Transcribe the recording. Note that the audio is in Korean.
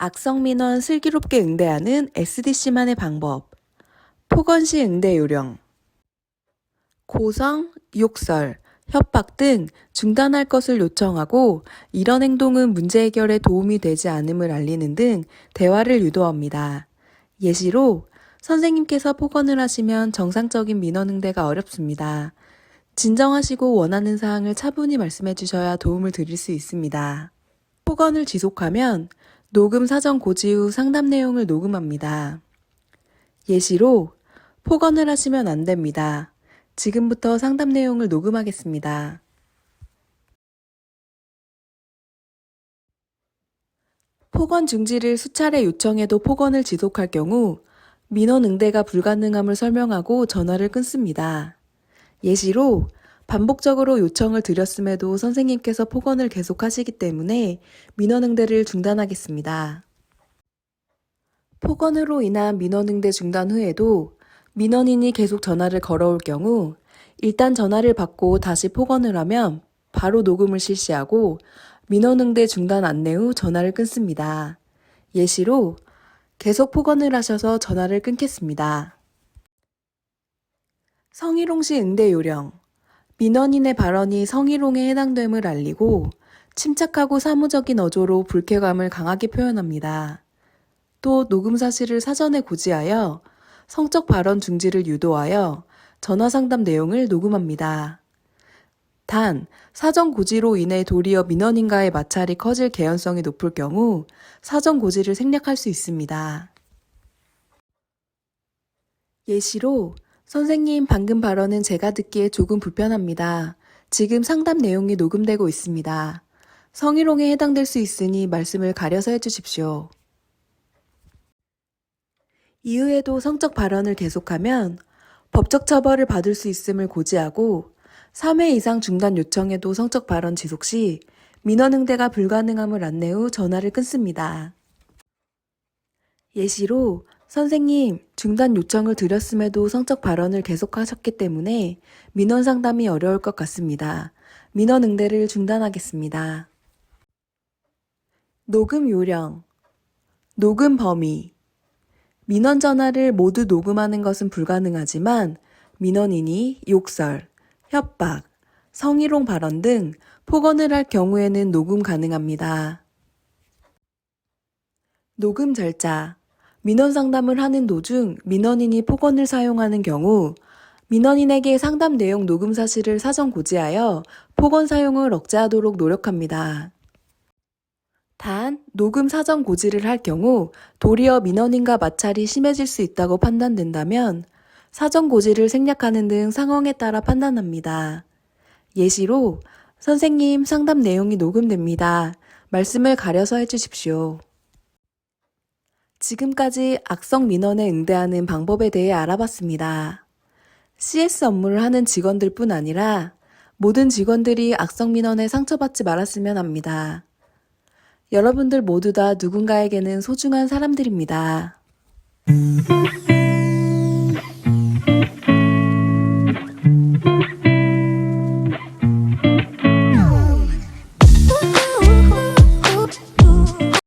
악성 민원 슬기롭게 응대하는 SDC만의 방법. 폭언시 응대 요령. 고성, 욕설, 협박 등 중단할 것을 요청하고 이런 행동은 문제 해결에 도움이 되지 않음을 알리는 등 대화를 유도합니다. 예시로 선생님께서 폭언을 하시면 정상적인 민원 응대가 어렵습니다. 진정하시고 원하는 사항을 차분히 말씀해 주셔야 도움을 드릴 수 있습니다. 폭언을 지속하면 녹음 사전 고지 후 상담 내용을 녹음합니다. 예시로 폭언을 하시면 안 됩니다. 지금부터 상담 내용을 녹음하겠습니다. 폭언 중지를 수차례 요청해도 폭언을 지속할 경우 민원 응대가 불가능함을 설명하고 전화를 끊습니다. 예시로 반복적으로 요청을 드렸음에도 선생님께서 폭언을 계속하시기 때문에 민원 응대를 중단하겠습니다. 폭언으로 인한 민원 응대 중단 후에도 민원인이 계속 전화를 걸어올 경우 일단 전화를 받고 다시 폭언을 하면 바로 녹음을 실시하고 민원 응대 중단 안내 후 전화를 끊습니다. 예시로 계속 폭언을 하셔서 전화를 끊겠습니다. 성희롱 시 응대 요령. 민원인의 발언이 성희롱에 해당됨을 알리고 침착하고 사무적인 어조로 불쾌감을 강하게 표현합니다. 또 녹음 사실을 사전에 고지하여 성적 발언 중지를 유도하여 전화 상담 내용을 녹음합니다. 단, 사전 고지로 인해 도리어 민원인과의 마찰이 커질 개연성이 높을 경우 사전 고지를 생략할 수 있습니다. 예시로 선생님 방금 발언은 제가 듣기에 조금 불편합니다. 지금 상담 내용이 녹음되고 있습니다. 성희롱에 해당될 수 있으니 말씀을 가려서 해주십시오. 이후에도 성적 발언을 계속하면 법적 처벌을 받을 수 있음을 고지하고 3회 이상 중단 요청에도 성적 발언 지속 시 민원 응대가 불가능함을 안내 후 전화를 끊습니다. 예시로 선생님, 중단 요청을 드렸음에도 성적 발언을 계속하셨기 때문에 민원 상담이 어려울 것 같습니다. 민원 응대를 중단하겠습니다. 녹음 요령. 녹음 범위. 민원 전화를 모두 녹음하는 것은 불가능하지만 민원인이 욕설, 협박, 성희롱 발언 등 폭언을 할 경우에는 녹음 가능합니다. 녹음 절차. 민원 상담을 하는 도중 민원인이 폭언을 사용하는 경우 민원인에게 상담 내용 녹음 사실을 사전 고지하여 폭언 사용을 억제하도록 노력합니다. 단, 녹음 사전 고지를 할 경우 도리어 민원인과 마찰이 심해질 수 있다고 판단된다면 사전 고지를 생략하는 등 상황에 따라 판단합니다. 예시로 선생님 상담 내용이 녹음됩니다. 말씀을 가려서 해주십시오. 지금까지 악성 민원에 응대하는 방법에 대해 알아봤습니다. CS 업무를 하는 직원들 뿐 아니라 모든 직원들이 악성 민원에 상처받지 말았으면 합니다. 여러분들 모두 다 누군가에게는 소중한 사람들입니다.